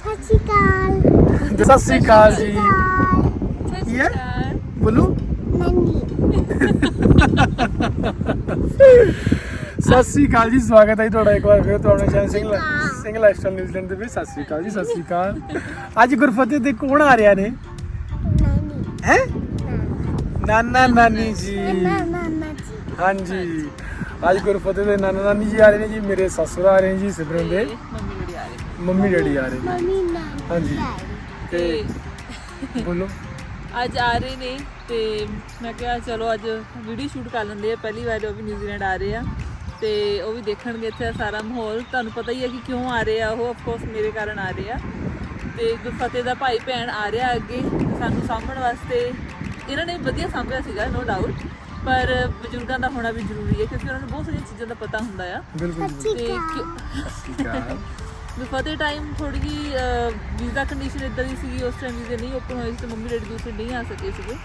ਸਤਿ ਸ਼੍ਰੀ ਅਕਾਲ। ਸਤਿ ਸ੍ਰੀ ਅਕਾਲ ਜੀ। ਕੀ ਹੈ? ਬੋਲੂ। ਸਤਿ ਸ੍ਰੀ ਅਕਾਲ ਜੀ ਸਵਾਗਤ ਹੈ ਤੁਹਾਡਾ ਇੱਕ ਵਾਰ ਫਿਰ ਤੁਹਾਡਾ channel Singh Singh lifestyle New Zealand ਦੇ ਵਿੱਚ। ਸਤਿ ਸ੍ਰੀ ਅਕਾਲ ਜੀ ਸਤਿ ਸ੍ਰੀ ਅਕਾਲ। ਅੱਜ ਗੁਰਫਤਿਹ ਦੇ ਕੌਣ ਆ ਰਿਹਾ ਨੇ? ਹੈ? ਨਾਨਾ। ਨਾਨੀ ਜੀ। ਹਾਂਜੀ। ਅੱਜ ਗੁਰਫਤਿਹ ਦੇ ਨਾਨਾ ਨਾਨੀ ਜੀ ਆ ਰਹੇ ਨੇ ਜੀ ਮੇਰੇ ਸਸੁਰ ਆ ਰਹੇ ਨੇ ਜੀ ਸਿਮਰਨ ਦੇ। ਮੰਮੀ ਜਿਹੜੀ ਆ ਰਹੀ ਮੰਮੀ ਡੈਡੀ ਆ ਰਹੇ ਹਾਂਜੀ। ਤੇ ਬੋਲੋ। ਅੱਜ ਆ ਰਹੇ ਨੇ ਤੇ ਮੈਂ ਕਿਹਾ ਚਲੋ ਅੱਜ ਵੀਡੀਓ ਸ਼ੂਟ ਕਰ ਲੈਂਦੇ ਆ। ਪਹਿਲੀ ਵਾਰ ਉਹ ਵੀ ਨਿਊਜ਼ੀਲੈਂਡ ਆ ਰਹੇ ਆ। ਤੇ ਉਹ ਵੀ ਦੇਖਣਗੇ ਇੱਥੇ ਸਾਰਾ ਮਾਹੌਲ। ਤੁਹਾਨੂੰ ਪਤਾ ਹੀ ਹੈ ਕਿ ਕਿਉਂ ਆ ਰਹੇ ਆ ਉਹ ਆਫ ਕੋਰਸ ਮੇਰੇ ਕਾਰਨ ਆ ਰਹੇ ਆ। ਤੇ ਗੁਰਫਤਿਹ ਦਾ ਭਾਈ ਭੈਣ ਆ ਰਿਹਾ ਅੱਗੇ ਸਾਨੂੰ ਸਾਂਭਣ ਵਾਸਤੇ। ਇਹਨਾਂ ਨੇ ਵਧੀਆ ਸਾਂਭਿਆ ਸੀਗਾ ਨੋ ਡਾਊਟ ਪਰ ਬਜ਼ੁਰਗਾਂ ਦਾ ਹੋਣਾ ਵੀ ਜ਼ਰੂਰੀ ਹੈ ਕਿਉਂਕਿ ਉਹਨਾਂ ਨੂੰ ਬਹੁਤ ਸਾਰੀਆਂ ਚੀਜ਼ਾਂ ਦਾ ਪਤਾ ਹੁੰਦਾ ਆ। ਬਿਲਕੁਲ ਤੇ ਕਿਉਂ- ਵੀ ਫਤਿਹ ਟਾਈਮ ਥੋੜੀ ਜੀ ਵੀਜ਼ਾ ਕੰਡੀਸ਼ਨ ਇਦਾਂ ਦੀ ਸੀਗੀ ਉਸ ਟਾਈਮ ਵੀਜ਼ੇ ਨਹੀਂ ਓਪਨ ਹੋਏ ਸੀ ਤੇ ਮੰਮੀ ਡੈਡੀ ਦੂਸਰੇ ਨਹੀਂ ਆ ਸਕੇ ਸੀਗੇ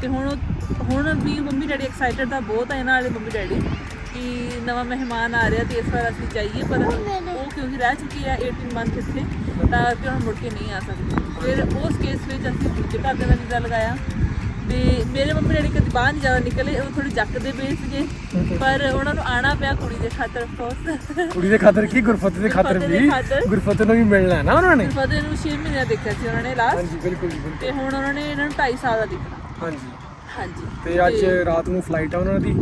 ਤੇ ਹੁਣ ਹੁਣ ਵੀ ਮੰਮੀ ਡੈਡੀ ਐਕਸਾਈਟਡ ਤਾਂ ਬਹੁਤ ਆ ਇਹਨਾਂ ਵਾਲੇ ਮੰਮੀ ਡੈਡੀ ਕਿ ਨਵਾਂ ਮਹਿਮਾਨ ਆ ਰਿਹਾ ਤੇ ਇਸ ਵਾਰ ਅਸੀਂ ਜਾਈਏ ਪਰ ਉਹ ਕਿਉਂਕਿ ਰਹਿ ਚੁੱਕੀ ਹੈ 18 ਮੰਥ ਇੱਥੇ ਤਾਂ ਕਿ ਹੁਣ ਮੁੜ ਕੇ ਨਹੀਂ ਆ ਸਕਦੀ ਫਿਰ ਉਸ ਕੇਸ ਵਿੱਚ ਅਸੀਂ ਦੂਜੇ ਘਰ ਦਾ ਵੀਜ਼ਾ ਲਗਾਇਆ ਤੇ ਮੇਰੇ ਮੰਮੀ ਡੈਡੀ ਕਦੀ ਬਾਹਰ ਨਹੀਂ ਜ਼ਿਆਦਾ ਨਿਕਲੇ ਉਹ ਥੋੜੀ ਜੱਕਦੇ ਪਏ ਸੀਗੇ। ਪਰ ਉਹਨਾਂ ਨੂੰ ਆਣਾ ਪਿਆ ਕੁੜੀ ਦੇ ਖਾਤਰ ਕੋਸ ਕੁੜੀ ਦੇ ਖਾਤਰ ਕੀ? ਗੁਰਫਤਿਹ ਦੇ ਖਾਤਰ ਵੀ? ਖਾਤਰ। ਗੁਰਫਤਿਹ ਨੂੰ ਵੀ ਮਿਲਣਾ ਹੈ ਨਾ ਉਹਨਾਂ ਨੇ? ਫਤਿਹ ਨੂੰ 6 ਮਹੀਨੇ ਦੇਖਿਆ ਸੀ ਉਹਨਾਂ ਨੇ ਲਾਸਟ ਹਾਂਜੀ ਬਿਲਕੁਲ ਬਿਲਕੁਲ। ਤੇ ਹੁਣ ਉਹਨਾਂ ਨੇ ਇਹਨਾਂ ਨੂੰ 2.5 ਸਾਲ ਦਾ ਦੇਖਣਾ। ਹਾਂਜੀ। ਹਾਂਜੀ। ਤੇ ਅੱਜ ਰਾਤ ਨੂੰ ਫਲਾਈਟ ਆ ਉਹਨਾਂ ਦੀ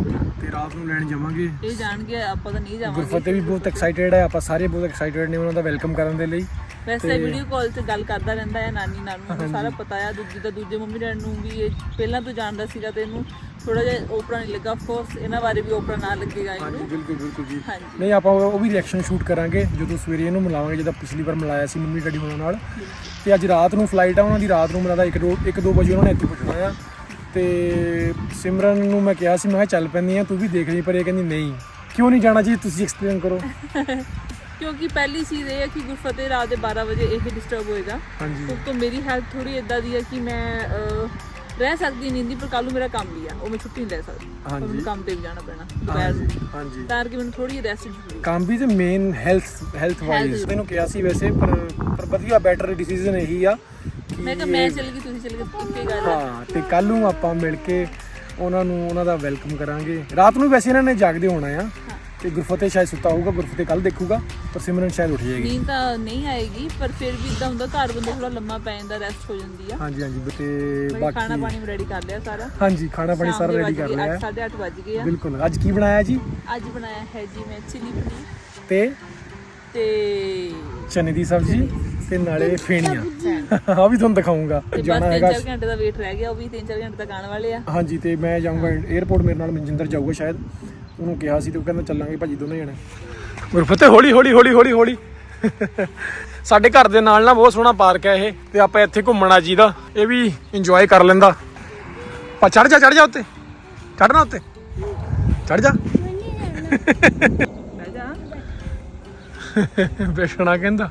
ਤੇ ਰਾਤ ਨੂੰ ਲੈਣ ਜਾਵਾਂਗੇ। ਇਹ ਜਾਣਗੇ ਆਪਾਂ ਤਾਂ ਨਹੀਂ ਜਾਵਾਂਗੇ। ਗੁਰਫਤਿਹ ਵੀ ਬਹੁਤ ਐਕਸਾਈਟਡ ਹੈ ਆਪਾਂ ਸਾਰੇ ਬਹੁਤ ਐਕਸਾਈਟਡ ਨੇ ਉਹਨਾਂ ਦਾ ਵੈਲਕਮ ਕਰਨ ਦੇ ਲਈ। ਵੈਸੇ ਵੀਡੀਓ ਕਾਲ ਤੇ ਗੱਲ ਕਰਦਾ ਰਹਿੰਦਾ ਹੈ ਨਾਨੀ ਨਾਲ ਨੂੰ ਸਾਰਾ ਪਤਾ ਆ ਦੂਜੀ ਦਾ ਦੂਜੇ ਮੰਮੀ ਡੈਡ ਨੂੰ ਵੀ ਇਹ ਪਹਿਲਾਂ ਤੋਂ ਜਾਣਦਾ ਸੀਗਾ ਤੇ ਇਹਨੂੰ ਥੋੜਾ ਜਿਹਾ ਓਪਰਾ ਨਹੀਂ ਲੱਗਾ। ਆਫ ਕੋਰਸ ਇਹਨਾਂ ਬਾਰੇ ਵੀ ਓਪਰਾ ਨਾ ਲੱਗੇਗਾ ਹਾਂਜੀ ਇਹਨੂੰ ਬਿਲਕੁਲ ਬਿਲਕੁਲ ਜੀ। ਹਾਂਜੀ। ਨਹੀਂ ਆਪਾਂ ਉਹ ਵੀ ਰਿਐਕਸ਼ਨ ਸ਼ੂਟ ਕਰਾਂਗੇ ਜਦੋਂ ਸਵੇਰੇ ਇਹਨੂੰ ਮਿਲਾਵਾਂਗੇ ਜਦੋਂ ਪਿਛਲੀ ਵਾਰ ਮਿਲਾਇਆ ਸੀ ਮੰਮੀ ਡੈਡੀ ਹੋਣਾ ਨਾਲ। ਤੇ ਅੱਜ ਰਾਤ ਨੂੰ ਫਲਾਈਟ ਆ ਉਹਨਾਂ ਦੀ ਰਾਤ ਨੂੰ ਮਿਲਦਾ 1 2 1 2 ਵਜੇ ਉਹਨਾਂ ਨੇ ਇੱਥੇ ਆ। ਤੇ ਸਿਮਰਨ ਨੂੰ ਮੈਂ ਕਿਹਾ ਸੀ ਮੈਂ ਚੱਲ ਪੈਂਦੀ ਆ ਤੂੰ ਵੀ ਦੇਖ ਲਈ ਪਰ ਇਹ ਕਹਿੰਦੀ ਨਹੀਂ। ਕਿਉਂ ਨਹੀਂ ਜਾਣਾ ਜੀ? ਤੁਸੀਂ ਐਕਸਪਲੇਨ ਕਰੋ। ਕਿਉਂਕਿ ਪਹਿਲੀ ਚੀਜ਼ ਇਹ ਹੈ ਕਿ ਗੁਰਫਤਿਹ ਰਾਤ ਦੇ 12 ਵਜੇ ਇਹ ਡਿਸਟਰਬ ਹੋਏਗਾ। ਹਾਂਜੀ। ਤੋਂ ਤੋਂ ਮੇਰੀ ਹੈਲਥ ਥੋੜੀ ਇਦਾਂ ਦੀ ਹੈ ਕਿ ਮੈਂ ਅਹ, ਰਹਿ ਸਕਦੀ ਨਹੀਂ ਦੀ ਪਰ ਕੱਲ ਨੂੰ ਮੇਰਾ ਕੰਮ ਵੀ ਆ। ਉਹ ਮੈਂ ਛੁੱਟੀ ਨਹੀਂ ਲੈ ਸਕਦੀ। ਹਾਂਜੀ। ਮੈਨੂੰ ਕੰਮ ਤੇ ਵੀ ਜਾਣਾ ਪੈਣਾ। ਦੁਪਹਿਰ ਨੂੰ। ਹਾਂਜੀ। ਤਾਂ ਕਿ ਮੈਨੂੰ ਥੋੜੀ ਰੈਸਟ ਜ਼ਰੂਰੀ ਕੰਮ ਵੀ ਤੇ ਮੇਨ ਹੈਲਥ ਹੈਲਥ ਵਾਈਜ਼ ਮੈਨੂੰ ਕਿਹਾ ਸੀ ਵੈਸੇ ਪਰ ਪਰ ਵਧੀਆ ਬੈਟਰ ਡਿਸੀਜਨ ਇਹੀ ਆ ਕਿ ਮੈਂ ਕਿਹਾ ਮੈਂ ਚੱਲ ਗਈ ਤੁਸੀਂ ਚੱਲ ਗਏ ਇੱਕੇ ਗੱਲ ਹਾਂ। ਤੇ ਕੱਲ ਨੂੰ ਆਪਾਂ ਮਿਲ ਕੇ ਉਹਨਾਂ ਨੂੰ ਉਹਨਾਂ ਦਾ ਵੈਲਕਮ ਕਰਾਂਗੇ। ਰਾਤ ਨੂੰ ਵੈਸੇ ਇਹਨਾਂ ਨੇ ਜਾਗਦੇ ਹੋਣਾ ਆ। ਤੇ ਗੁਰਫਤਿਹ ਸ਼ਾਇਦ ਸੁੱਤਾ ਹੋਊਗਾ ਗੁਰਫਤਿਹ ਕੱਲ ਦੇਖੂਗਾ ਪਰ ਸਿਮਰਨ ਸ਼ਾਇਦ ਉੱਠ ਜਾਏਗੀ। ਨੀਂਦ ਤਾਂ ਨਹੀਂ ਆਏਗੀ ਪਰ ਫਿਰ ਵੀ ਇਦਾਂ ਹੁੰਦਾ ਘਰ ਬੰਦਾ ਥੋੜਾ ਲੰਮਾ ਪੈ ਜਾਂਦਾ ਰੈਸਟ ਹੋ ਜਾਂਦੀ ਆ। ਹਾਂਜੀ ਹਾਂਜੀ ਤੇ ਮੈਂ ਖਾਣਾ ਬਾਕੀ ਪਾਣੀ ਰੈਡੀ ਕਰ ਲਿਆ ਸਾਰਾ। ਹਾਂਜੀ ਖਾਣਾ ਪਾਣੀ ਸਾਰਾ ਰੈਡੀ ਕਰ ਲਿਆ। ਹੈ। 8:30 ਵੱਜ ਗਏ ਆ। ਬਿਲਕੁਲ ਅੱਜ ਕੀ ਬਣਾਇਆ ਜੀ? ਅੱਜ ਬਣਾਇਆ ਹੈ ਜੀ ਮੈਂ ਚਿਲੀ ਪਨੀਰ। ਤੇ ਤੇ ਚਨੇ ਦੀ ਸਬਜ਼ੀ ਤੇ ਨਾਲੇ ਫੇਣੀਆਂ। ਆ ਵੀ ਤੁਹਾਨੂੰ ਦਿਖਾਉਂਗਾ ਜਾਣਾ ਹੈਗਾ 3-4 ਘੰਟੇ ਦਾ ਵੇਟ ਰਹਿ ਗਿਆ ਉਹ ਵੀ 3-4 ਘੰਟੇ ਤੱਕ ਆਉਣ ਵਾਲੇ ਆ। ਹਾਂਜੀ ਤੇ ਮੈਂ ਜਾਊਂਗਾ 에어ਪੋਰਟ ਮੇਰੇ ਨਾਲ ਮਨਜਿੰਦਰ ਜਾਊਗਾ ਸ਼ਾਇਦ। ਉਹਨੂੰ ਕਿਹਾ ਸੀ ਤੇ ਉਹ ਕਹਿੰਦਾ ਚੱਲਾਂਗੇ ਭਾਜੀ ਦੋਨੇ ਜਣੇ। ਗੁਰਫਤਿਹ ਹੌਲੀ ਹੌਲੀ ਹੌਲੀ ਹੌਲੀ ਹੌਲੀ। ਸਾਡੇ ਘਰ ਦੇ ਨਾਲ ਨਾ ਬਹੁਤ ਸੋਹਣਾ ਪਾਰਕ ਹੈ ਇਹ ਤੇ ਆਪਾਂ ਇੱਥੇ ਘੁੰਮਣਾ ਜੀਦਾ, ਇਹ ਵੀ ਇੰਜੋਏ ਕਰ ਲੈਂਦਾ। ਪਾ ਚੜ ਜਾ ਚੜ ਜਾ ਉੱਤੇ। ਚੜਨਾ ਉੱਤੇ। ਚੜ ਜਾ। ਬੈਠਣਾ ਕਹਿੰਦਾ।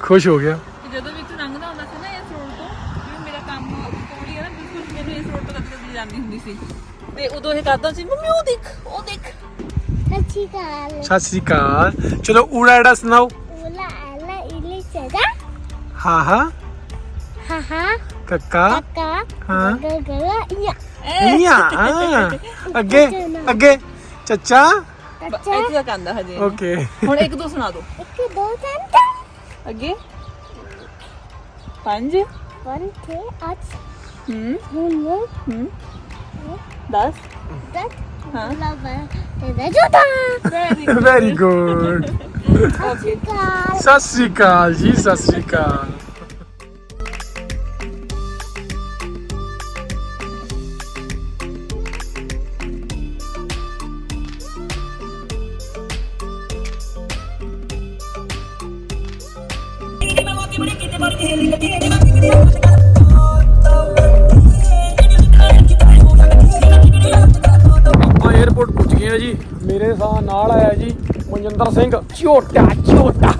ਖੁਸ਼ ਹੋ ਗਿਆ ਤੇ ਜਦੋਂ ਵੀ ਤੂੰ ਲੰਘਦਾ ਹੁੰਦਾ ਸੀ ਨਾ ਇਸ ਰੋਡ ਤੋਂ ਜਿਵੇਂ ਮੇਰਾ ਕੰਮ ਕੋਲ ਹੀ ਹੈ ਨਾ ਬਿਲਕੁਲ ਮੈਨੂੰ ਇਸ ਰੋਡ ਤੋਂ ਕਦੇ ਕਦੇ ਜਾਂਦੀ ਹੁੰਦੀ ਸੀ। ਤੇ ਉਦੋਂ ਇਹ ਕਰਦਾ ਸੀ ਮੰਮੀ ਉਹ ਦੇਖ ਉਹ ਦੇਖ। ਸ਼੍ਰੀ ਅਕਾਲ ਸਤਿ ਸ੍ਰੀ ਅਕਾਲ। ਚਲੋ ਊੜਾ ਐੜਾ ਸੁਣਾਓ। ਉਲਾ ਆਲਾ ਇਲੀ ਸਦਾ ਹਾਂ ਹਾਂ। ਹਾਹਾ ਕੱਕਾ। ਕਾਕਾ। ਹਾਂ। ਗਗਲਾ ਯਾ ਇਆਂ ਹਾਂ। ਅੱਗੇ ਅੱਗੇ ਚੱਚਾ। ਅੱਛਾ ਇੱਥੇ ਤੱਕ ਆਂਦਾ ਹਜੇ। ਓਕੇ। ਹੁਣ ਇੱਕ ਦੋ ਸੁਣਾ ਦੋ। ਇੱਕ ਦੋ ਤਿੰਨ ਚਾਰ। ਅੱਗੇ। ਪੰਜ। ਵਨ ਤੇ ਅੱਠ। ਹੂੰ ਹੂੰ। ਹੂੰ। 10 ਦਸ ਹਾਂ ਲਵਾ ਤੇ ਦਾ ਜੋਤਾ ਵੈਰੀ ਵੈਰੀ ਗੁੱਡ ਓਕੇ ਕਾਲ ਸਤਿ ਸ੍ਰੀ ਅਕਾਲ ਜੀ ਸਤਿ ਸ੍ਰੀ ਅਕਾਲ ਆਪਾਂ 에어ਪੋਰਟ ਪਹੁੰਚ ਗਏ ਆ ਜੀ। ਮੇਰੇ ਸਾਹ ਨਾਲ ਆਇਆ ਜੀ ਮਨਜਿੰਦਰ ਸਿੰਘ। ਝੋਟਾ ਝੋਟਾ।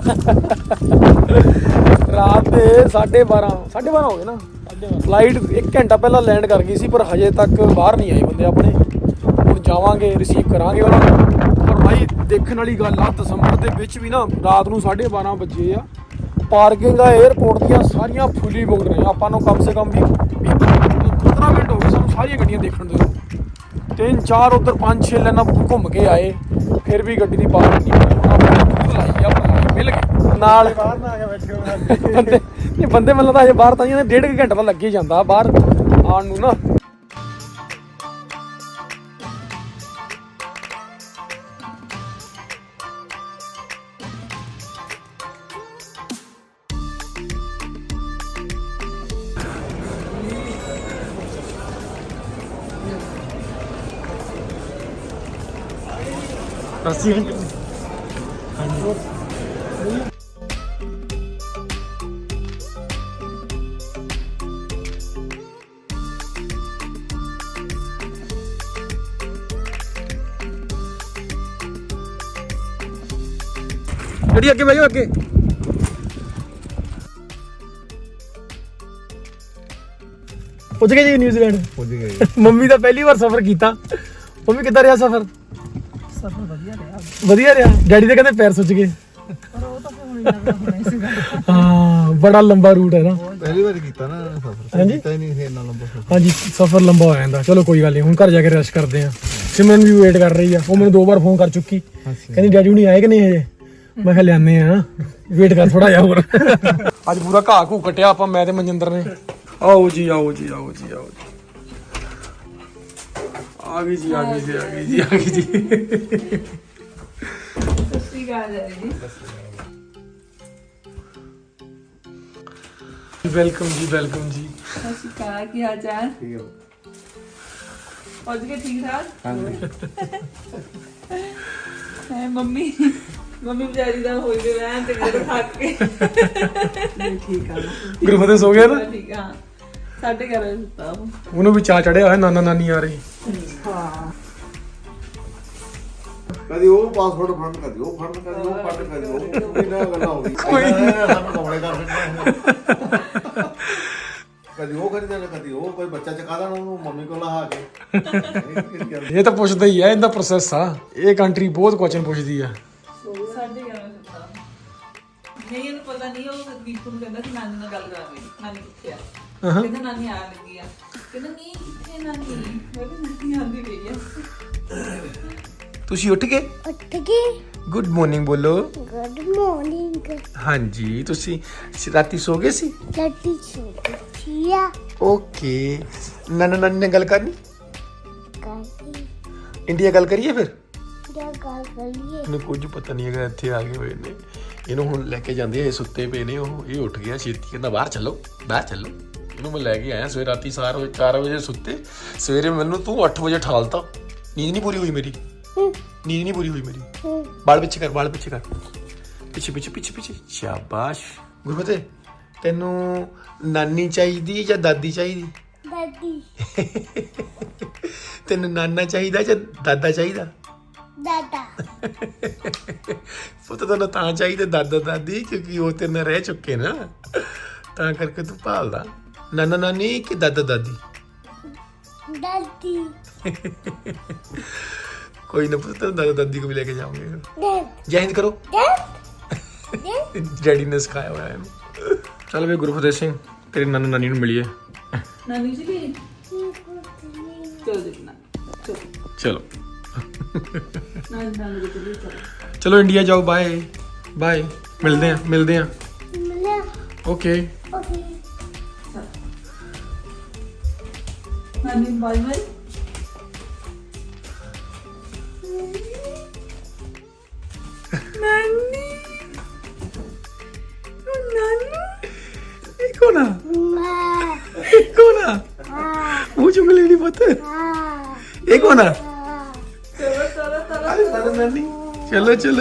ਰਾਤ ਦੇ 12:30 12:30 ਹੋ ਗਏ ਨਾ। ਫਲਾਈਟ 1 ਘੰਟਾ ਪਹਿਲਾਂ ਲੈਂਡ ਕਰ ਗਈ ਸੀ, ਪਰ ਹਜੇ ਤੱਕ ਬਾਹਰ ਨਹੀਂ ਆਏ ਬੰਦੇ ਆਪਣੇ। ਹੁਣ ਜਾਵਾਂਗੇ ਰਿਸੀਵ ਕਰਾਂਗੇ ਉਹਨਾਂ ਨੂੰ। ਪਰ ਭਾਈ, ਦੇਖਣ ਵਾਲੀ ਗੱਲ ਆ, ਦਸੰਬਰ ਦੇ ਵਿੱਚ ਵੀ ਨਾ ਰਾਤ ਨੂੰ 12:30 ਵਜੇ ਆ। ਪਾਰਕਿੰਗ ਆ 에어ਪੋਰਟ ਦੀਆਂ ਸਾਰੀਆਂ ਫੁੱਲੀ ਬੁੱਕ ਰਹੀਆਂ ਆਪਾਂ ਨੂੰ ਕਮ ਸੇ ਕਮ ਵੀ 15 ਮਿੰਟ ਹੋ ਗਏ ਸਾਨੂੰ ਸਾਰੀਆਂ ਗੱਡੀਆਂ ਦੇਖਣ ਦੇ ਤਿੰਨ ਚਾਰ ਉਧਰ ਪੰਜ ਛੇ ਲੈਣਾ ਘੁੰਮ ਕੇ ਆਏ ਫਿਰ ਵੀ ਗੱਡੀ ਦੀ ਬਾਹਰ ਨਹੀਂ ਦੂਰ ਲਾਈ ਆ ਪਰ ਮਿਲ ਗਏ ਨਾਲ ਬਾਹਰ ਨਾ ਆ ਕੇ ਬੈਠੇ ਬੰਦੇ ਇਹ ਬੰਦੇ ਮੈਨੂੰ ਲੱਗਦਾ ਹਜੇ ਬਾਹਰ ਤਾਂ ਇਹਨੇ ਡੇਢ ਘੰਟਾ ਤਾਂ ਲੱਗ ਹੀ ਜਾਂਦਾ ਬਾਹਰ ਆਉਣ ਨੂੰ ਨਾ। ਜਿਹੜੀ ਅੱਗੇ ਬੈਜੋ ਅੱਗੇ। ਪੁੱਜ ਗਏ ਜੀ ਨਿਊਜ਼ੀਲੈਂਡ। ਪੁੱਜ ਗਏ ਮੰਮੀ ਦਾ ਪਹਿਲੀ ਵਾਰ ਸਫ਼ਰ ਕੀਤਾ। ਮੰਮੀ ਕਿੱਦਾਂ ਰਿਹਾ ਸਫ਼ਰ? ਸਫਰ ਵਧੀਆ ਰਿਹਾ। ਵਧੀਆ ਰਿਹਾ ਡੈਡੀ ਦੇ ਕਹਿੰਦੇ ਪੈਰ ਸੁੱਜ ਗਏ। ਪਰ ਉਹ ਤਾਂ ਫਿਰ ਹੁਣ ਇੰਨਾ ਕੁ ਹੋਣਾ ਹੀ ਸੀਗਾ ਹਾਂ ਬੜਾ ਲੰਬਾ ਰੂਟ ਹੈ ਨਾ। ਪਹਿਲੀ ਵਾਰ ਕੀਤਾ ਨਾ ਸਫਰ। ਹਾਂਜੀ? ਕੀਤਾ ਹੀ ਨਹੀਂ ਸੀ ਇੰਨਾ ਲੰਬਾ ਸਫਰ। ਹਾਂਜੀ ਸਫ਼ਰ ਲੰਬਾ ਹੋ ਜਾਂਦਾ। ਚਲੋ ਕੋਈ ਗੱਲ ਨਹੀਂ ਹੁਣ ਘਰ ਜਾ ਕੇ ਰੈਸਟ ਕਰਦੇ ਆ ਸਿਮਰਨ ਵੀ ਵੇਟ ਕਰ ਰਹੀ ਆ। ਉਹ ਮੈਨੂੰ ਦੋ ਵਾਰ ਫੋਨ ਕਰ ਚੁੱਕੀ। ਕਹਿੰਦੀ ਡੈਡੀ ਹੁਣੀ ਆਏ ਕਿ ਨਹੀਂ ਹਜੇ? ਮੈਂ ਕਿਹਾ ਲਿਆਨੇ ਆ ਵੇਟ ਕਰ ਥੋੜਾ ਜਿਹਾ ਹੋਰ। ਅੱਜ ਪੂਰਾ ਘਾਹ ਘੂ ਕਟਿਆ ਆਪਾਂ ਮੈਂ ਤੇ ਮਨਜਿੰਦਰ ਨੇ। ਆਓ ਜੀ ਆਓ ਜੀ ਆਓ ਜੀ ਆਓ ਜੀ। ਆ ਗਈ ਜੀ ਆ ਗਈ ਜੀ ਆ ਗਈ ਜੀ ਆ ਗਈ ਜੀ ਸਸਤੀ ਗੱਲ ਹੈ ਜੀ ਵੈਲਕਮ ਜੀ ਵੈਲਕਮ ਜੀ ਸਸਤੀ ਕਾ ਕੀ ਹਾਲ ਚਾਲ ਠੀਕ ਹੈ ਪਹੁੰਚ ਗਏ ਠੀਕ ਠਾਕ ਹਾਂਜੀ ਹੈ ਮੰਮੀ ਮੰਮੀ ਵਿਚਾਰੀ ਦਾ ਹੋਈ ਗਏ ਵੈਨ ਤੇ ਮੇਰੇ ਥੱਕ ਕੇ ਨਹੀਂ ਠੀਕ ਆ ਗੁਰਫਤਿਹ ਸੋ ਗਿਆ ਨਾ ਠੀਕ ਆ ਸਾਡੇ ਘਰ ਸੁੱਤਾ ਉਹ ਉਹਨੂੰ ਵੀ ਚਾ ਚੜਿਆ ਹੋਇਆ ਨਾਨਾ ਨਾਨੀ ਆ ਰਹੀ। ਕਦੀ ਉਹ ਪਾਸਵਰਡ ਫੰਡ ਕਦੀ ਉਹ ਫੰਡ ਕਦੀ ਉਹ ਫੰਡ ਕਦੀ ਉਹ ਵੀ ਨਾ ਗੱਲਾਂ ਹੋ ਗਈ ਕੋਈ ਸਾਨੂੰ ਕਮਲੇ ਕਰ ਫਿਰਦੇ ਕਦੀ ਉਹ ਕਰੀ ਜਾਣਾ ਕਦੀ ਉਹ ਕੋਈ ਬੱਚਾ ਚਕਾ ਦੇਣਾ ਉਹਨੂੰ ਮੰਮੀ ਕੋਲ ਲਾ ਕੇ। ਇਹ ਤਾਂ ਪੁੱਛਦਾ ਹੀ ਹੈ ਇਹਦਾ ਪ੍ਰੋਸੈਸ ਆ। ਇਹ ਕੰਟਰੀ ਬਹੁਤ ਕੁਐਸਚਨ ਪੁੱਛਦੀ ਆ। ਸਾਡੇ ਘਰ ਸੁੱਤਾ। ਨਹੀਂ ਇਹਨੂੰ ਪਤਾ ਨਹੀਂ ਉਹ ਦੀਪੂ ਨੂੰ ਕਹਿੰਦਾ ਕਿ ਨਾਨੀ ਨਾਲ ਗੱਲ ਕਰਾਂਗੇ ਨਾਨੀ ਕਿੱਥੇ ਆ ਕਹਿੰਦਾ ਨਾਨੀ ਆ ਲੱਗੀ ਆ। ਕਹਿੰਦਾ ਨਹੀਂ ਕਿੱਥੇ ਨਾਨੀ ਮੈਂ ਵੀ ਨਾਨੀ ਆਂਦੀ ਪਈ ਆ। ਤੁਸੀਂ ਉੱਠ ਗਏ? ਉੱਠ ਗਈ। ਗੁੱਡ ਮਾਰਨਿੰਗ ਬੋਲੋ। ਗੁੱਡ ਮਾਰਨਿੰਗ ਹਾਂਜੀ ਤੁਸੀਂ ਰਾਤੀ ਸੋ ਗਏ ਸੀ? ਲੱਟੀ ਛੋਟੀਆ ਓਕੇ ਨਾਨਾ ਨਾਨੀ ਨਾਲ ਗੱਲ ਕਰਨੀ? ਕਾਹੀ ਇੰਡੀਆ ਗੱਲ ਕਰੀਏ ਫਿਰ? ਦਾ ਗੱਲ ਕਰੀਏ। ਇਹਨੂੰ ਕੁਝ ਪਤਾ ਨਹੀਂ ਹੈਗਾ ਇੱਥੇ ਆ ਗਏ ਹੋਏ ਨੇ। ਇਹਨੂੰ ਹੁਣ ਲੈ ਕੇ ਜਾਂਦੇ ਆ ਇਹ ਸੁੱਤੇ ਪਏ ਨੇ ਉਹ ਇਹ ਉੱਠ ਗਿਆ ਛੇਤੀ ਕਹਿੰਦਾ ਬਾਹਰ ਚੱਲੋ ਬਾਹਰ ਚੱਲੋ। ਇਹਨੂੰ ਮੈਂ ਲੈ ਕੇ ਆਇਆ ਸਵੇਰ ਰਾਤੀ 4 ਵਜੇ 4 ਵਜੇ ਸੁੱਤੇ। ਸਵੇਰੇ ਮੈਨੂੰ ਤੂੰ 8 ਵਜੇ ਠਾਲਤਾ। ਨੀਂਦ ਨਹੀਂ ਪੂਰੀ ਹੋਈ ਮੇਰੀ। ਨੀਂਦ ਨਹੀਂ ਪੂਰੀ ਹੋਈ ਮੇਰੀ। ਬਾਲ ਪਿੱਛੇ ਕਰ ਬਾਲ ਪਿੱਛੇ ਕਰ। ਪਿੱਛੇ ਪਿੱਛੇ ਪਿੱਛੇ ਪਿੱਛੇ। ਸ਼ਾਬਾਸ਼। ਗੁਰਫਤਿਹ ਤੈਨੂੰ ਨਾਨੀ ਚਾਹੀਦੀ ਜਾਂ ਦਾਦੀ ਚਾਹੀਦੀ? ਦਾਦੀ। ਤੈਨੂੰ ਨਾਨਾ ਚਾਹੀਦਾ ਜਾਂ ਦਾਦਾ ਚਾਹੀਦਾ? ਦਾਦਾ। ਪੁੱਤ ਤੈਨੂੰ ਤਾਂ ਚਾਹੀਦਾ ਦਾਦਾ ਦਾਦੀ ਕਿਉਂਕਿ ਉਹ ਤੇਰੇ ਨਾਲ ਰਹਿ ਚੁੱਕੇ ਨਾ। ਤਾਂ ਕਰਕੇ ਤੂੰ ਭਾਲਦਾ। ਨਾਨਾ ਨਾਨੀ ਕਿ ਦਾਦਾ ਦਾਦੀ ਦਾਦੀ ਕੋਈ ਨਾ ਪੁੱਤ ਤੈਨੂੰ ਦਾਦਾ ਦਾਦੀ ਕੋ ਵੀ ਲੈ ਕੇ ਜਾਵਾਂਗੇ ਦੈਦ ਜੈ ਹਿੰਦ ਕਰੋ ਦੈਦ ਡੈਡੀ ਨੇ ਸਿਖਾਇਆ ਹੋਇਆ ਇਹਨੂੰ ਚੱਲ ਵੇ ਗੁਰਫਤਿਹ ਸਿੰਘ ਤੇਰੇ ਨਾਨਾ ਨਾਨੀ ਨੂੰ ਮਿਲੀਏ ਨਾਨੀ ਜੀ ਵੀ ਚਲ ਦੇਖਣਾ ਚਲ ਚਲੋ ਨਾਨੀ ਨਾਨੀ ਦੇ ਕੋਲ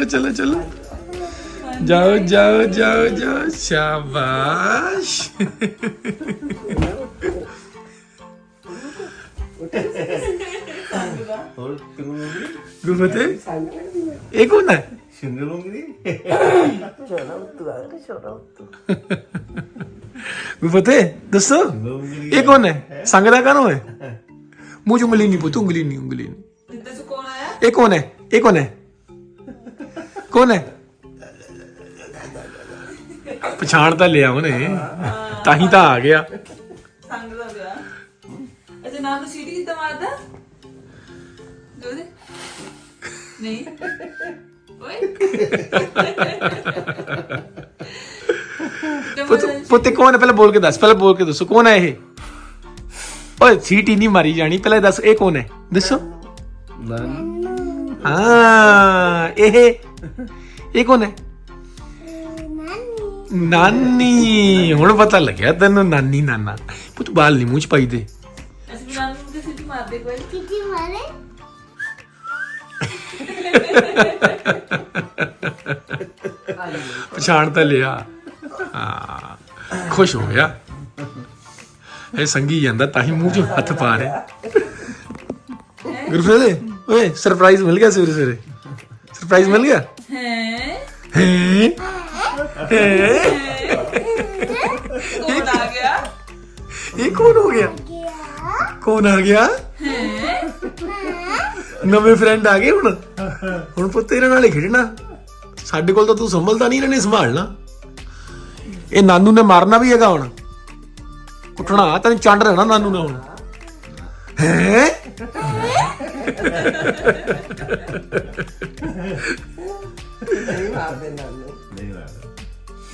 ਚਲ ਚਲੋ ਇੰਡੀਆ ਜਾਓ ਬਾਏ ਬਾਏ ਮਿਲਦੇ ਆ ਮਿਲਦੇ ਆ ਮਿਲਿਆ ਓਕੇ ਓਕੇ ਨਾਨੀ ਬਾਈ ਬਾਈ ਨਾਨੀ ਇਹ ਕੌਣ ਹੈ ਸਿੰਗਲ ਉਂਗਲੀ ਗੁਰਫਤੇ ਦੱਸੋ ਉਂਗਲੀ ਇਹ ਕੌਣ ਹੈ ਸੰਗ ਦਾ ਕੌਣ ਹੈ ਮੂੰਹ ਚ ਉਂਗਲੀ ਨਹੀਂ ਪੁੱਤ ਉਂਗਲੀ ਨਹੀਂ ਉਂਗਲੀ ਨਹੀਂ ਜਿੱਤੇ ਸੇ ਕੌਣ ਆਇਆ ਇਹ ਕੌਣ ਹੈ ਇਹ ਕੌਣ ਹੈ ਕੌਣ ਹੈ ਪਛਾਣ ਤਾਂ ਲਿਆ ਉਹਨੇ ਤਾਂ ਹੀ ਤਾਂ ਆ ਗਿਆ ਸੰਗ ਦਾ ਵਿਆਹ ਅੱਛਾ ਨਾਮ ਤਾਂ ਸੀਟੀ ਕਿੱਦਾਂ ਮਾਰਦਾ ਜੋਦੇ ਨਹੀਂ ਓਏ ਪੁੱਤ ਪੁੱਤ ਇਹ ਕੌਣ ਹੈ ਪਹਿਲਾਂ ਬੋਲ ਕੇ ਦੱਸ ਪਹਿਲਾਂ ਬੋਲ ਕੇ ਦੱਸੋ ਕੌਣ ਹੈ ਇਹ? ਓਏ ਸੀਟੀ ਨਹੀਂ ਮਾਰੀ ਜਾਣੀ ਪਹਿਲਾਂ ਦੱਸ ਇਹ ਕੌਣ ਹੈ? ਦੱਸੋ। ਹਾਂ ਇਹ ਇਹ ਕੌਣ ਹੈ? ਨਾਨੀ। ਹੁਣ ਪਤਾ ਲੱਗਿਆ ਤੈਨੂੰ ਨਾਨੀ ਨਾਨਾ। ਪੁੱਤ ਬਾਲ ਨਹੀਂ ਮੂੰਹ ਚ ਪਾਈ ਦੇ। ਅਸੀਂ ਨਾਮ ਨੂੰ ਸੀਟੀ ਮਾਰਦੇ ਕੋਈ। ਕਿੱਥੇ ਮਾਰੇ। ਪਛਾਣ ਤਾਂ ਲਿਆ। ਹਾਂ ਖੁਸ਼ ਹੋ ਗਿਆ। ਇਹ ਸੰਗੀ ਜਾਂਦਾ ਤਾਂ ਹੀ ਮੂੰਹ 'ਚ ਹੱਥ ਪਾ ਰਿਹਾ। ਗੁਰਫੇਲੇ ਓਏ ਸਰਪ੍ਰਾਈਜ਼ ਮਿਲ ਗਿਆ ਸਵੇਰੇ ਸਵੇਰੇ। ਸਰਪ੍ਰਾਈਜ਼ ਮਿਲ ਗਿਆ? ਹੈ। ਹੈ? ਕੌਣ ਆ ਗਿਆ? ਇਹ ਕੌਣ ਹੋ ਗਿਆ? ਕੌਣ ਆ ਗਿਆ? ਨਵੇਂ ਫਰੈਂਡ ਆ ਗਏ ਹੁਣ? ਹੁਣ ਪੁੱਤ ਇਹਨਾਂ ਨਾਲ ਹੀ ਖੇਡਣਾ। ਸਾਡੇ ਕੋਲ ਤਾਂ ਤੂੰ ਸੰਭਲਦਾ ਨਹੀਂ ਇਹਨਾਂ ਨੇ ਸੰਭਾਲਣਾ। ਇਹ ਨਾਨੂ ਨੇ ਮਾਰਨਾ ਵੀ ਹੈਗਾ ਹੁਣ। ਕੁੱਟਣਾ ਤੈਨੂੰ ਚੰਡ ਰਹਿਣਾ ਨਾਨੂ ਨੇ ਹੁਣ। ਹੈ?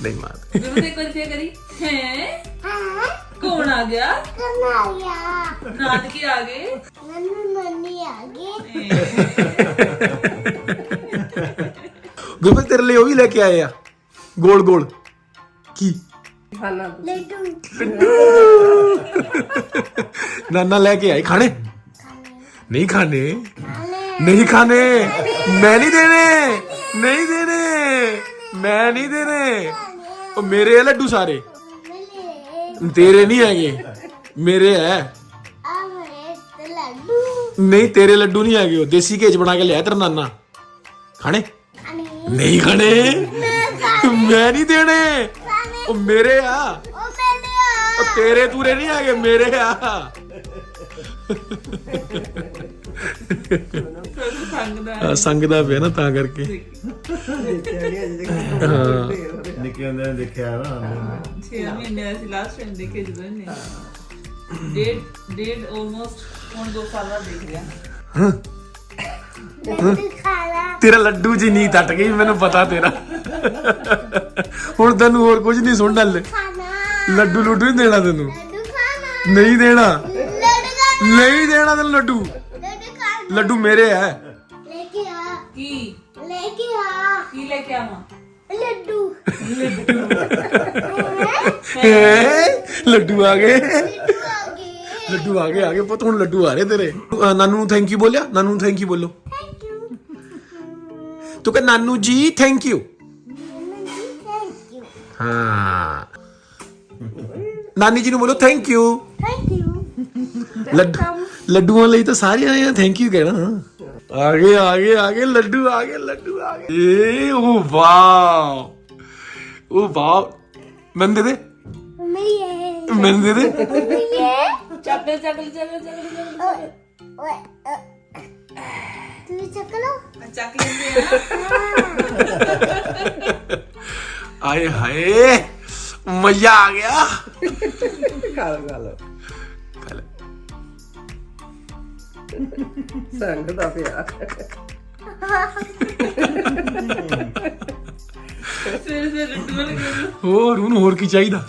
ਨਹੀਂ ਮਾਰ ਜਦੋਂ ਇੱਕ ਵਾਰ ਫੇਰ ਕਰੀ ਹੈ? ਕੌਣ ਆ ਗਿਆ? ਕਨਾਇਆ ਨਾਨਕੇ ਆ ਗਏ। ਨੰਨੂ ਨੰਨੀ ਆ ਗਏ। ਗੁਰਬਤ ਤੇਰੇ ਲਈ ਉਹ ਵੀ ਲੈ ਕੇ ਆਏ ਆ। ਗੋਲ ਗੋਲ। ਕੀ? ਲੱਡੂ। ਨਾਨਾ ਲੈ ਕੇ ਆਏ। ਖਾਣੇ? ਨਹੀਂ ਖਾਣੇ। ਨਹੀਂ ਖਾਣੇ। ਮੈਂ ਨਹੀਂ ਦੇਣੇ। ਨਹੀਂ ਦੇਣੇ। ਮੈਂ ਨਹੀਂ ਦੇਣੇ। ਉਹ ਮੇਰੇ ਆ ਲੱਡੂ ਸਾਰੇ। ਤੇਰੇ ਨਹੀਂ ਹੈਗੇ। ਮੇਰੇ ਹੈ ਤੇ ਲੱਡੂ। ਨਹੀਂ ਤੇਰੇ ਲੱਡੂ ਨਹੀਂ ਹੈਗੇ ਉਹ। ਦੇਸੀ ਘੇਜ ਬਣਾ ਕੇ ਲਿਆ ਤੇਰਾ ਨਾਨਾ। ਖਾਣੇ? ਅਨੇ ਨਹੀਂ ਖਾਣੇ? ਮੈਂ ਨਹੀਂ ਦੇਣੇ। ਉਹ ਮੇਰੇ ਆ। ਉਹ ਮੇਰੇ ਆ। ਉਹ ਤੇਰੇ ਤੂਰੇ ਨਹੀਂ ਹੈਗੇ ਮੇਰੇ ਆ। ਸੰਗ ਦਾ ਆ, ਸੰਗ ਦਾ ਪਿਆ ਨਾ ਤਾਂ ਕਰਕੇ। ਨਿੱਕੇ ਹੁੰਦੇ ਨੇ ਦੇਖਿਆ ਨਾ 6 ਮਹੀਨੇ ਅਸੀਂ ਲਾਸਟ ਟਾਈਮ ਦੇਖੇ ਜਦੋਂ ਇਹਨੇ। ਡੇਢ ਡੇਢ ਆਲਮੋਸਟ ਹੁਣ 2 ਸਾਲ ਬਾਅਦ ਦੇਖ ਲਿਆ। ਲੱਡੂ ਖਾਣਾ ਤੇਰਾ ਲੱਡੂ ਜੀ ਨਹੀਂ ਟੱਟ ਗਈ ਮੈਨੂੰ ਪਤਾ ਤੇਰਾ। ਹੁਣ ਤੈਨੂੰ ਹੋਰ ਕੁਝ ਨਹੀਂ ਸੁਣਨਾ ਲੈ ਲੱਡੂ ਲੁੱਡੂ ਨਹੀਂ ਦੇਣਾ ਤੈਨੂੰ। ਨਹੀਂ ਦੇਣਾ। ਨਹੀਂ ਦੇਣਾ ਤੈਨੂੰ ਲੱਡੂ। ਲੱਡੂ ਮੇਰੇ ਆ ਲੈ ਕੇ? ਆ ਕੀ ਲੈ ਕੇ ਆ ਕੀ ਲੈ ਕੇ ਆਵਾਂ? ਲੱਡੂ ਹੈਂ? ਲੱਡੂ ਲੱਡੂ ਆ ਗਏ। ਲੱਡੂ ਆ ਗਏ ਆ ਗਏ ਪੁੱਤ ਹੁਣ ਲੱਡੂ ਆ ਰਹੇ ਤੇਰੇ। ਨਾਨੂ ਨੂੰ ਥੈਂਕ ਯੂ ਬੋਲਿਆ? ਨਾਨੂ ਨੂੰ ਥੈਂਕ ਯੂ ਬੋਲੋ। ਥੈਂਕ ਯੂ ਤੂੰ ਕਹ ਨਾਨੂ ਜੀ ਥੈਂਕ ਯੂ ਥੈਂਕ ਯੂ ਹਾਂ। ਨਾਨੀ ਜੀ ਨੂੰ ਬੋਲੋ ਥੈਂਕ ਯੂ ਥੈਂਕ ਯੂ ਲੱਡੂ ਲੱਡੂਆਂ ਲਈ ਤਾਂ ਸਾਰਿਆਂ ਨੇ ਥੈਂਕ ਯੂ ਕਹਿਣਾ। ਆ ਗਏ ਆ ਗਏ ਆ ਗਏ ਲੱਡੂ ਆ ਗਏ ਲੱਡੂ ਆ ਗਏ। ਏ ਉਹ ਵਾਓ। ਉਹ ਵਾਓ। ਮੈਨੂੰ ਦੇ ਦੇ। ਮੇਰੀ ਮੈਨੂੰ ਦੇ ਦੇ ਚੱਕਲ ਚੱਕਲ ਚੱਕਲ ਚੱਕਲ ਓਏ ਤੂੰ ਚੱਕ ਲੋ ਚੱਕ ਲੈਂਦੇ ਆ ਆਏ ਹਾਏ ਮਜ਼ਾ ਆ ਗਿਆ। ਖਾ ਲਓ ਖਾ ਲੈ। ਸੰਗ ਦਾ ਪਿਆ ਸਵੇਰੇ ਸਵੇਰੇ ਲੱਡੂ ਵਾਲੇ ਗਏ ਹੋਰ ਉਹਨੂੰ ਹੋਰ ਕੀ ਚਾਹੀਦਾ?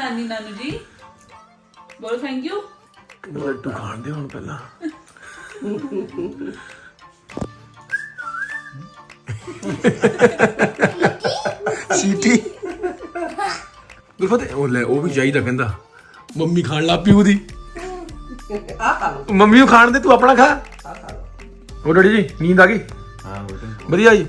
ਨਾਨੀ ਨਾਨੂ ਜੀ? ਬੋਲੋ ਥੈਂਕ ਯੂ ਲੱਡੂ ਖਾਣ ਦੇ ਹੁਣ ਪਹਿਲਾਂ। ਸੀਟੀ। ਗੁਰਫਤ ਉਹ ਲੈ ਉਹ ਵੀ ਚਾਹੀਦਾ ਕਹਿੰਦਾ। ਮੰਮੀ ਖਾਣ ਲੱਗ ਪਈ ਉਹਦੀ। ਆ ਖਾ ਲਓ। ਮੰਮੀ ਨੂੰ ਖਾਣ ਦੇ ਤੂੰ ਆਪਣਾ ਖਾ। ਆ ਖਾ ਲਓ। ਉਹ ਡੈਡੀ ਜੀ ਨੀਂਦ ਆ ਗਈ? ਹਾਂ ਵਧੀਆ ਜੀ।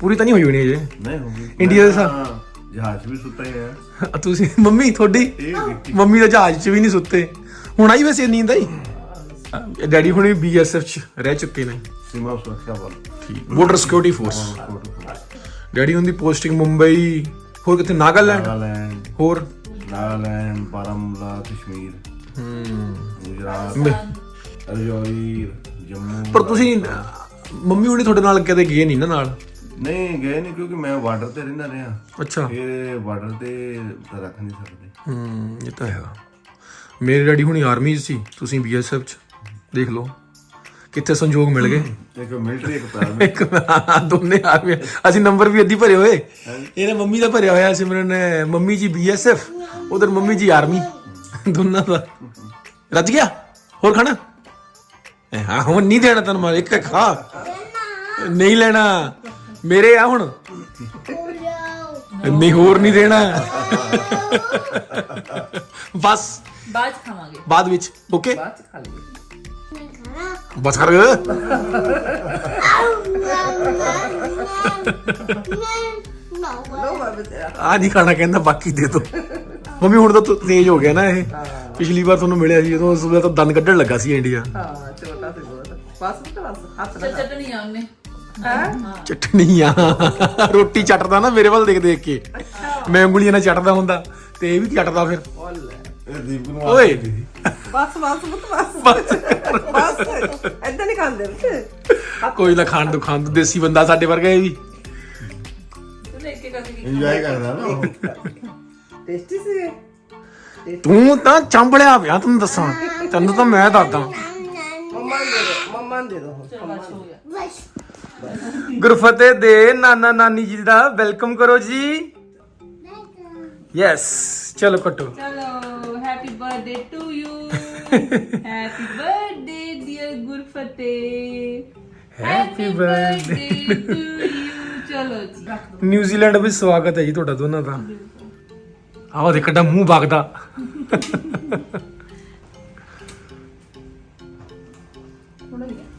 ਪੂਰੀ ਤਾਂ ਨਹੀਂ ਹੋਈ ਹੋਣੀ ਅਜੇ। ਨਹੀਂ ਹੋਗੀ ਇੰਡੀਆ ਦੇ ਹਿਸਾਬ- ਹਾਂ, ਜਹਾਜ਼ ਵੀ ਸੁੱਤਾ ਹੀ ਹੈ ਤੁਸੀਂ ਮੰਮੀ ਤੁਹਾਡੀ ਇਹ ਮੰਮੀ ਦਾ ਜਹਾਜ਼ 'ਚ ਵੀ ਨਹੀਂ ਸੁੱਤੇ। ਹੁਣ ਆਈ ਵੈਸੇ ਨੀਂਦ ਆਈ? ਡੈਡੀ ਹੁਣੇ ਬੀਐਸਐਫ 'ਚ ਰਹਿ ਚੁੱਕੇ ਨੇ। ਸੀਮਾ ਸੁਰੱਖਿਆ ਬਲ ਠੀਕ ਬਾਰਡਰ ਸਿਕਿਉਰਿਟੀ ਫੋਰਸ ਡੈਡੀ ਹੁੰਦੀ ਪੋਸਟਿੰਗ ਮੁੰਬਈ ਹੋਰ ਨਾਗਾਲੈਂਡ? ਨਾਗਾਲੈਂਡ। ਹੋਰ? ਨਾਗਾਲੈਂਡ ਬਾਰਾਮੂਲਾ ਕਸ਼ਮੀਰ। ਗੁਜਰਾਤ ਰਜੌਰੀ ਜੰਮੂ। ਪਰ ਤੁਸੀਂ ਮੰਮੀ ਹੁਣੀ ਤੁਹਾਡੇ ਨਾਲ ਕਦੇ ਗਏ ਨਹੀਂ ਨਾ ਨਾਲ? ਨਹੀਂ ਗਏ ਨਹੀਂ ਕਿਉਂਕਿ ਮੈਂ ਬਾਰਡਰ ਤੇ ਰਹਿੰਦਾ ਰਿਹਾ। ਅੱਛਾ। ਇਹ ਬਾਰਡਰ ਤੇ ਤਾਂ ਰੱਖ ਨਹੀਂ ਸਕਦੇ। ਹੂੰ ਇਹ ਤਾਂ ਹੈਗਾ ਮੇਰੇ ਡੈਡੀ ਹੁਣੀ ਆਰਮੀ 'ਚ ਸੀ ਤੁਸੀਂ ਬੀਐਸਐਫ 'ਚ। ਦੇਖ ਲਓ ਕਿੱਥੇ ਸੰਜੋਗ ਮਿਲ ਗਏ। ਇੱਕ ਮਿਲਟਰੀ ਇੱਕ ਪੈਰ ਇੱਕ ਦੋਨੇ ਆਰਮੀ ਅਸੀਂ ਨੰਬਰ ਵੀ ਅੱਧੀ ਭਰੇ ਹੋਏ। ਇਹਨੇ ਮੰਮੀ ਦਾ ਭਰਿਆ ਹੋਇਆ ਸਿਮਰਨ ਨੇ ਮੰਮੀ ਜੀ ਬੀਐਸਐਫ ਉਧਰ ਮੰਮੀ ਜੀ ਆਰਮੀ ਦੋਨਾਂ ਦਾ। ਰੱਜ ਗਿਆ? ਹੋਰ ਖਾਣਾ? ਐ ਹਾਂ ਹੁਣ ਨਹੀਂ ਦੇਣਾ ਤੈਨੂੰ ਮੈਂ ਇੱਕ ਇੱਕ ਖਾ। ਨਹੀਂ ਲੈਣਾ। ਮੇਰੇ ਆ ਹੁਣ। ਨਹੀਂ ਹੋਰ ਨਹੀਂ ਦੇਣਾ। ਬਸ। ਬਾਅਦ ਚ ਖਾਵਾਂਗੇ। ਬਾਅਦ ਵਿੱਚ ਓਕੇ ਬਾਅਦ ਚ ਖਾ ਲਈਏ। ਬਸ ਕਰ। ਆ ਨਹੀਂ ਖਾਣਾ ਕਹਿੰਦਾ ਬਾਕੀ ਦੇ ਦੋ। ਮੰਮੀ ਹੁਣ ਤਾਂ ਤੂੰ ਤੇਜ਼ ਹੋ ਗਿਆ ਨਾ ਇਹ। ਪਿਛਲੀ ਵਾਰ ਤੁਹਾਨੂੰ ਮਿਲਿਆ ਸੀ ਜਦੋਂ ਉਸ ਵੇਲੇ ਤਾਂ ਦੰਦ ਕੱਢਣ ਲੱਗਾ ਸੀ ਇੰਡੀਆ। ਹਾਂ ਛੋਟਾ ਤੇ ਬਹੁਤ। ਬਸ ਤੇ ਬਸ ਹੱਥ ਨਾਲ। ਚਟਣੀ ਚਟਨੀਆਂ ਰੋਟੀ ਚੱਟਦਾ ਨਾ ਮੇਰੇ ਵੱਲ ਦੇਖ ਦੇਖ ਕੇ। ਮੈਂ ਉਂਗਲੀਆਂ ਨਾਲ ਚੱਟਦਾ ਹੁੰਦਾ। ਤੇ ਇਹ ਵੀ ਚੱਟਦਾ ਫਿਰ। ਇਹ ਦੀਪ ਨੂੰ ਓਏ। ਬਸ ਬਸ ਬਸ ਬਸ। ਬਸ। ਐਦਾਂ ਨਹੀਂ ਖਾਂਦੇ ਬੱਚੇ ਕੋਈ ਨਾ ਖਾਣ ਤੋਂ ਖਾਣ ਤੋਂ ਦੇਸੀ ਬੰਦਾ ਸਾਡੇ ਵਰਗਾ ਇਹ ਵੀ। ਇੰਜੋਏ ਕਰਦਾ ਨਾ। ਟੇਸਟੀ ਸੀ ਤੂੰ ਤਾਂ ਚੰਬੜਿਆ ਪਿਆ ਤੈਨੂੰ ਦੱਸਾਂ। ਤੈਨੂੰ ਤਾਂ ਮੈਂ ਦੱਸਦਾ। ਮੰਮਾ ਦੇ ਦੋ ਮੰਮਾ ਦੇ ਦੋ ਬਸ ਹੋ ਗਿਆ। ਗੁਰਫਤਿਹ ਦੇ ਨਾਨਾ ਨਾਨੀ ਜੀ ਦਾ ਵੈਲਕਮ ਕਰੋ ਜੀ। ਯੈਸ ਚਲੋ ਕੱਟੋ। ਚਲੋ happy birthday to you happy birthday dear Gurfateh. Happy birthday to you ਚਲੋ ਜੀ। ਨਿਊਜ਼ੀਲੈਂਡ ਵਿੱਚ ਸਵਾਗਤ ਹੈ ਜੀ ਤੁਹਾਡਾ ਦੋਨਾਂ ਦਾ। ਆਹ ਦੇ ਕੱਡਾ ਮੂੰਹ ਵਗਦਾ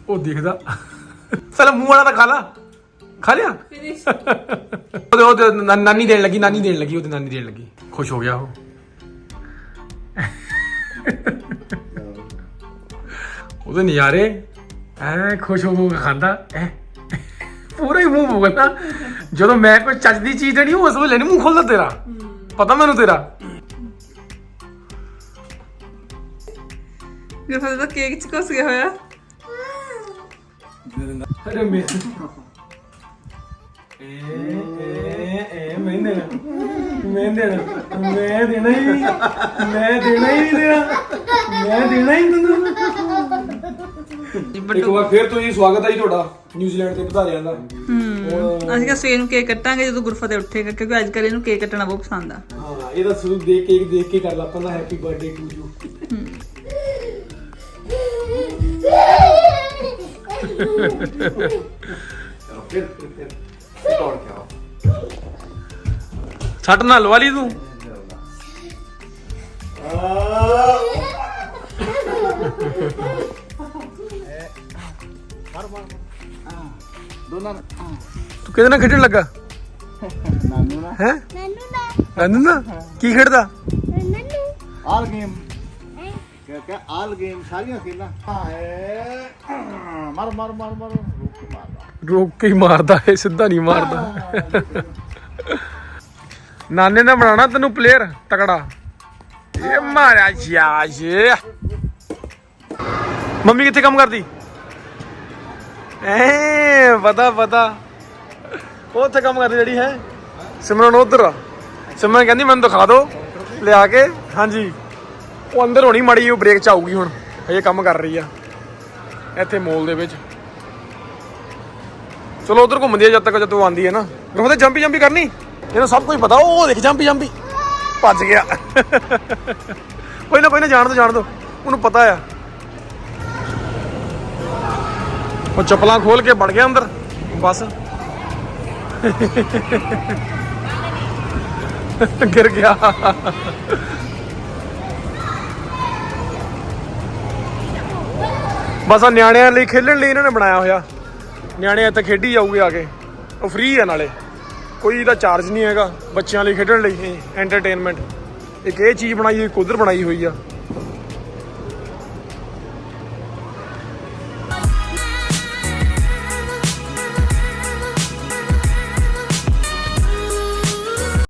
ਉਹ ਦਿਖਦਾ। ਪਹਿਲਾਂ ਮੂੰਹ ਵਾਲਾ ਤਾਂ ਖਾ ਲਾ। ਖਾ ਲਿਆ? ਫਿਨਿਸ਼ ਉਹਦੇ ਉਹਦੇ ਨਾ- ਨਾਨੀ ਦੇਣ ਲੱਗੀ, ਨਾਨੀ ਦੇਣ ਲੱਗੀ, ਉਹਦੇ ਨਾਨੀ ਦੇਣ ਲੱਗੀ। ਖੁਸ਼ ਹੋ ਗਿਆ ਉਹ। ਉਹਦੇ ਨਜ਼ਾਰੇ, ਐ ਖੁਸ਼ ਹੋ ਹੋ ਕੇ ਖਾਂਦਾ, ਐ। ਪੂਰਾ ਹੀ ਮੂੰਹ ਬੋਲਦਾ ਜਦੋਂ ਮੈਂ ਕੋਈ ਚੱਜ ਦੀ ਚੀਜ਼ ਦੇਣੀ ਉਸ ਵੇਲੇ ਨਹੀਂ ਮੂੰਹ ਖੋਲਦਾ ਤੇਰਾ। ਪਤਾ ਮੈਨੂੰ ਤੇਰਾ। ਗੁਰਫਤਿਹ ਦਾ ਕੇਕ ਚ ਕੁਸ ਗਿਆ ਹੋਇਆ। ਅਰੇ ਮੈਂ ਏ ਏ ਏ ਮੈਂ ਦੇਣਾ ਮੈਂ ਦੇਣਾ ਮੈਂ ਦੇਣਾ ਹੀ ਨਹੀਂ ਮੈਂ ਦੇਣਾ ਹੀ ਨਹੀਂ ਦੇਣਾ ਮੈਂ ਦੇਣਾ ਹੀ ਨਹੀਂ ਤੈਨੂੰ ਇੱਕ ਵਾਰ ਫਿਰ ਤੋਂ ਜੀ ਸਵਾਗਤ ਹੈ ਜੀ ਤੁਹਾਡਾ ਨਿਊਜ਼ੀਲੈਂਡ ਦੇ ਵਧਾਰਿਆਂ ਦਾ। ਹੂੰ ਅਸੀਂ ਕਿਹਾ ਸਵੇਰ ਨੂੰ ਕੇਕ ਕੱਟਾਂਗੇ ਜਦੋਂ ਗੁਰਫਤਿਹ ਉੱਠੇਗਾ ਕਿਉਂਕਿ ਅੱਜ ਕੱਲ੍ਹ ਇਹਨੂੰ ਕੇਕ ਕੱਟਣਾ ਬਹੁਤ ਪਸੰਦ ਆ। ਹਾਂ ਇਹਦਾ ਸ਼ੁਰੂ ਦੇਖ ਕੇਕ ਦੇਖ ਕੇ ਕਰ ਲਾ ਪੰਦਾ ਹੈਪੀ ਬਰਥਡੇ ਟੂ ਯੂ ਛੱਟ ਨਾ ਲਵਾ ਲਈ ਤੂੰ। ਤੂੰ ਕਿਹਦੇ ਨਾਲ ਖੇਡਣ ਲੱਗਾ? ਨਾਨੂ ਨਾਲ ਹੈ? ਨੰਨੂ ਨਾ ਨਾਨੂ ਕੀ ਖੇਡਦਾ? ਨੰਨੂ। ਆਲ ਗੇਮ ਕਿਆ ਕਿਆ ਆਲ ਗੇਮ ਸਾਰੀਆਂ ਖੇਲਾਂ ਹੈ ਮਰ ਮਰ ਮਰ ਮਰ। ਰੁਕ ਕੇ ਮਾਰਦਾ। ਰੋਕ ਕੇ ਹੀ ਮਾਰਦਾ ਇਹ, ਸਿੱਧਾ ਨਹੀਂ ਮਾਰਦਾ। ਨਾਨੇ ਨੇ ਬਣਾਉਣਾ ਤੈਨੂੰ ਪਲੇਅਰ ਤਕੜਾ। ਇਹ ਮਾਰਿਆ ਯਾਸ਼ੇ ਮੰਮੀ ਕਿੱਥੇ ਕੰਮ ਕਰਦੀ? ਐ ਪਤਾ ਪਤਾ ਉਹ ਉੱਥੇ ਕੰਮ ਕਰਦੀ ਜਿਹੜੀ, ਹੈ? ਸਿਮਰਨ ਉਧਰ ਆ। ਸਿਮਰਨ ਕਹਿੰਦੀ, ਮੈਨੂੰ ਦਿਖਾ ਦਿਓ। ਲਿਆ ਕੇ, ਹਾਂਜੀ। ਉਹ ਅੰਦਰ ਹੋਣੀ, ਮੜੀ ਉਹ ਬ੍ਰੇਕ ਚ ਆਊਗੀ ਹੁਣ। ਹਜੇ ਕੰਮ ਕਰ ਰਹੀ ਆ। ਇੱਥੇ ਮੋਲ ਦੇ ਵਿੱਚ। ਚਲੋ ਉਧਰ ਘੁੰਮਦੀ ਆ ਜਦ ਤੱਕ ਜਦ ਤੂੰ ਆਂਦੀ ਹੈ ਨਾ। ਰੋਹਦੇ ਜੰਪੀ ਜੰਪੀ ਕਰਨੀ। ਇਹਨੂੰ ਸਭ ਕੁਝ ਪਤਾ ਉਹ ਦੇਖ ਜੰਪੀ ਜੰਪੀ। ਭੱਜ ਗਿਆ। ਕੋਈ ਨਾ ਕੋਈ ਨਾ ਜਾਣ ਦੋ ਜਾਣ ਦੋ। ਉਹਨੂੰ ਪਤਾ ਆ। ਉਹ ਚੱਪਲਾਂ ਖੋਲ ਕੇ ਵੜ ਗਿਆ ਅੰਦਰ। ਬਸ। ਗਿਰ ਗਿਆ। ਬਸ ਆ ਨਿਆਣਿਆਂ ਲਈ ਖੇਡਣ ਲਈ ਇਹਨਾਂ ਨੇ ਬਣਾਇਆ ਹੋਇਆ। ਨਿਆਣੇ ਇੱਥੇ ਖੇਡੀ ਜਾਊਗੇ ਆ ਕੇ। ਉਹ ਫ੍ਰੀ ਹੈ ਨਾਲੇ। ਕੋਈ ਇਹਦਾ ਚਾਰਜ ਨਹੀਂ ਹੈਗਾ। ਬੱਚਿਆਂ ਲਈ ਖੇਡਣ ਲਈ। ਐਂਟਰਟੇਨਮੈਂਟ ਇੱਕ ਇਹ ਚੀਜ਼ ਬਣਾਈ ਹੋਈ ਕੁਦਰ ਬਣਾਈ ਹੋਈ ਆ।